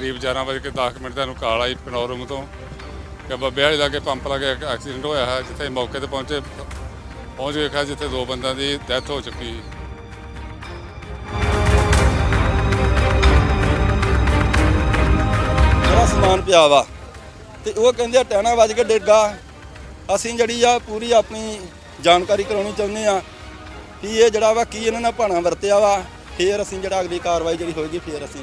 11 ਵਜੇ ਕੇ 10 ਮਿੰਟ ਦਾ ਨੂੰ ਕਾਲ ਆਈ ਪਨੌਰਮ ਤੋਂ ਕਿ ਬੱਬੇ ਵਾਲੀ ਲਾਗੇ ਪੰਪ ਲਾਗੇ ਇੱਕ ਐਕਸੀਡੈਂਟ ਹੋਇਆ ਹੈ, ਜਿੱਥੇ ਮੌਕੇ ਤੇ ਪਹੁੰਚੇ, ਪਹੁੰਚ ਕੇ ਵੇਖਿਆ ਜਿੱਥੇ ਦੋ ਬੰਦਿਆਂ ਦੀ ਡੈਥ ਹੋ ਚੁੱਕੀ ਸੀ। ਜਿਹੜਾ ਸਮਾਨ ਪਿਆ ਵਾ। ਤੇ ਉਹ ਕਹਿੰਦੇ ਆ ਟਹਿਣਾ ਵੱਜ ਕੇ ਡੇਗਾ ਅਸੀਂ ਜਿਹੜੀ ਆ ਪੂਰੀ ਆਪਣੀ ਜਾਣਕਾਰੀ ਕਰਾਉਣੀ ਚਾਹੁੰਦੇ ਆ ਕਿ ਇਹ ਜਿਹੜਾ ਵਾ ਕੀ ਇਹਨਾਂ ਨਾਲ ਭਾਣਾ ਵਰਤਿਆ ਵਾ, ਫੇਰ ਅਸੀਂ ਜਿਹੜਾ ਅਗਲੀ ਕਾਰਵਾਈ ਜਿਹੜੀ ਹੋਏਗੀ, ਫੇਰ ਅਸੀਂ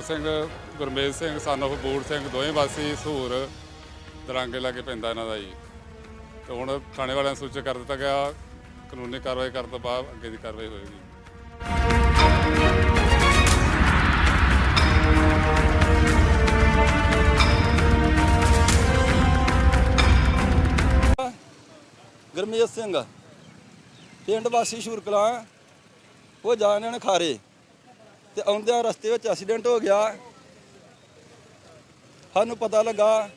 ਬਲਕਾਰ ਸਿੰਘ ਗੁਰਮੇਜ ਸਿੰਘ, ਸਨ of ਬੂੜ ਸਿੰਘ, ਦੋਵੇਂ ਵਾਸੀ ਸਹੂਰ ਦਰਾਂਗੇ ਲਾਗੇ ਪੈਂਦਾ ਇਹਨਾਂ ਦਾ ਜੀ। ਤੇ ਹੁਣ ਥਾਣੇ ਵਾਲਿਆਂ ਨੂੰ ਸੂਚਿਤ ਕਰ ਦਿੱਤਾ ਗਿਆ ਕਾਨੂੰਨੀ ਕਾਰਵਾਈ ਕਰਨ ਤੋਂ ਬਾਅਦ ਅੱਗੇ ਦੀ ਕਾਰਵਾਈ ਹੋਏਗੀ। ਗੁਰਮੀਤ ਸਿੰਘ, ਪਿੰਡ ਵਾਸੀ ਸ਼ੂਰਕਲਾਂ, ਉਹ ਜਾ ਖਾਰੇ ਤੇ ਆਉਂਦਿਆਂ ਰਸਤੇ ਵਿੱਚ ਐਕਸੀਡੈਂਟ ਹੋ ਗਿਆ। ਸਾਨੂੰ ਪਤਾ ਲੱਗਾ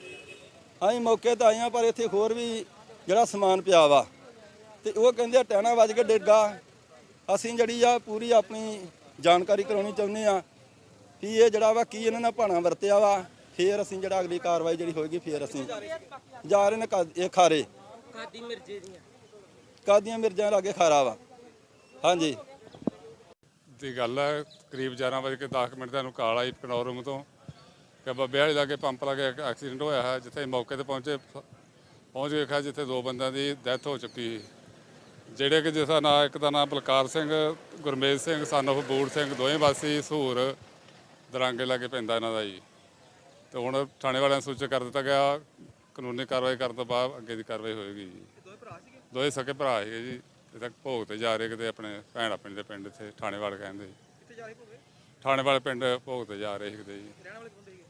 ਅਸੀਂ ਮੌਕੇ ਤੇ ਹਾਂ ਪਰ ਇੱਥੇ ਹੋਰ ਵੀ ਜਿਹੜਾ ਸਮਾਨ ਪਿਆ ਵਾ। ਤੇ ਉਹ ਕਹਿੰਦੇ ਆ ਟੈਣਾ ਵੱਜ ਕੇ ਡਿੱਗਾ ਅਸੀਂ ਜਿਹੜੀ ਆ ਪੂਰੀ ਆਪਣੀ ਜਾਣਕਾਰੀ ਕਰਾਉਣੀ ਚਾਹੁੰਦੇ ਆ ਕਿ ਇਹ ਜਿਹੜਾ ਵਾ ਕੀ ਇਹਨਾਂ ਨੇ ਭਾਣਾ ਵਰਤਿਆ ਵਾ। ਫੇਰ ਅਸੀਂ ਜਿਹੜਾ ਅਗਲੀ ਕਾਰਵਾਈ ਜਿਹੜੀ ਹੋਏਗੀ ਫੇਰ ਅਸੀਂ ਜਾ ਰਹੇ ਨੇ ਇਹ ਖਾਰੇ। ਕਾਦੀ ਮਿਰਜੇ ਦੀਆਂ ਕਾਦੀਆਂ ਮਿਰਜਾਂ ਲਾਗੇ ਖਾਰਾ ਵਾ। ਹਾਂਜੀ। ਦੀ ਗੱਲ ਹੈ, ਕਰੀਬ 11 ਵਜੇ ਕੇ 10 ਮਿੰਟ ਦਾ ਨੂੰ ਕਾਲ ਆਈ ਪਨੌਰਮ ਤੋਂ ਕਿ ਬੱਬੇ ਵਾਲੀ ਲਾਗੇ ਪੰਪ ਲਾਗੇ ਇੱਕ ਐਕਸੀਡੈਂਟ ਹੋਇਆ ਹੈ, ਜਿੱਥੇ ਮੌਕੇ ਤੇ ਪਹੁੰਚੇ, ਪਹੁੰਚ ਕੇ ਖਾ ਜਿੱਥੇ ਦੋ ਬੰਦਿਆਂ ਦੀ ਡੈਥ ਹੋ ਚੁੱਕੀ ਸੀ। ਜਿਹੜੇ ਕਿ ਜਿਸ ਦਾ ਨਾਂ, ਇੱਕ ਦਾ ਨਾਮ ਬਲਕਾਰ ਸਿੰਘ, ਗੁਰਮੇਜ ਸਿੰਘ, son of ਬੂੜ ਸਿੰਘ, ਦੋਵੇਂ ਵਾਸੀ ਸਹੂਰ ਦਰਾਂਗੇ ਲਾਗੇ ਪੈਂਦਾ ਇਹਨਾਂ ਦਾ ਜੀ। ਤੇ ਹੁਣ ਥਾਣੇ ਵਾਲਿਆਂ ਨੂੰ ਸੂਚਿਤ ਕਰ ਦਿੱਤਾ ਗਿਆ, ਕਾਨੂੰਨੀ ਕਾਰਵਾਈ ਕਰਨ ਤੋਂ ਬਾਅਦ ਅੱਗੇ ਦੀ ਕਾਰਵਾਈ ਹੋਏਗੀ ਜੀ। ਦੋਵੇਂ ਸਕੇ ਭਰਾ ਸੀਗੇ ਜੀ। ਇਹ ਤੱਕ ਭੋਗ ਤੇ ਜਾ ਰਹੇ ਕਿਤੇ ਆਪਣੇ ਭੈਣ ਆਪਣੇ ਦੇ ਪਿੰਡ ਇੱਥੇ ਥਾਣੇ ਵਾਲੇ ਕਹਿੰਦੇ ਕਿੱਥੇ ਜਾ ਰਹੇ ਭੋਗੇ ਥਾਣੇ ਵਾਲੇ ਪਿੰਡ ਭੋਗ ਤੇ ਜਾ ਰਹੇ ਸੀ ਕਿਤੇ ਜੀ। ਰਹਿਣ ਵਾਲੇ ਕਿੱਥੇ ਸੀਗੇ?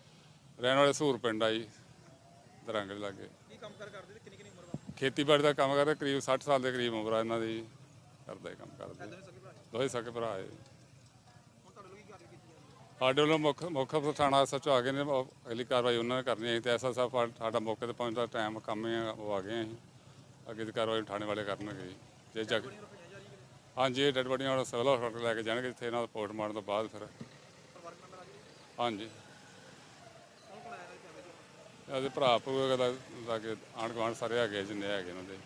ਰਹਿਣ ਵਾਲੇ ਸੂਰ ਪਿੰਡ ਆ ਜੀ ਦਰੰਗ ਦੇ ਲਾਗੇ। ਕੀ ਕੰਮ ਕਰ ਕਰਦੇ ਤੇ ਕਿੰਨੀ ਕਿੰਨੀ ਉਮਰ ਵਾ? ਖੇਤੀਬਾੜੀ ਦਾ ਕੰਮ ਕਰਦੇ ਕਰੀਬ 60 ਸਾਲ ਦੇ ਕਰੀਬ ਉਮਰ ਆ ਇਹਨਾਂ ਦੀ। ਕਰਦੇ ਕੰਮ ਕਰਦੇ। ਦੋਵੇਂ ਸਕੇ ਭਰਾ ਹੈ? ਸਾਡੇ ਵੱਲੋਂ ਮੁੱਖ ਮੁੱਖ ਥਾਣਾ ਸੱਚ ਆ ਗਏ ਨੇ ਅਗਲੀ ਕਾਰਵਾਈ ਉਹਨਾਂ ਨੇ ਕਰਨੀ ਹੈ। ਤੇ ਐਸਾ ਸਾਹਿਬ ਸਾਡਾ ਮੌਕੇ ਤੇ ਪਹੁੰਚਦਾ ਟਾਈਮ ਕੰਮ ਹੀ ਆ, ਉਹ ਆ ਗਏ ਅਸੀਂ। ਅੱਗੇ ਦੀ ਕਾਰਵਾਈ ਥਾਣੇ ਵਾਲੇ ਕਰਨਗੇ ਜੀ। ਜੇ ਜਗ ਹਾਂਜੀ, ਇਹ ਡੈਡ ਬੋਡੀਆਂ ਹੁਣ ਸਿਵਲ ਹਸਪਤਾਲ ਲੈ ਕੇ ਜਾਣਗੇ, ਜਿੱਥੇ ਇਹਨਾਂ ਦਾ ਪੋਸਟਮਾਰਟਮ ਤੋਂ ਬਾਅਦ ਫਿਰ। ਹਾਂਜੀ। ਇਹਦੇ ਭਰਾ ਭੂਆ ਦਾ ਲਾਗੇ ਆਂਢ ਗੁਆਂਢ ਸਾਰੇ ਹੈਗੇ ਜਿੰਨੇ ਹੈਗੇ ਇਹਨਾਂ ਦੇ।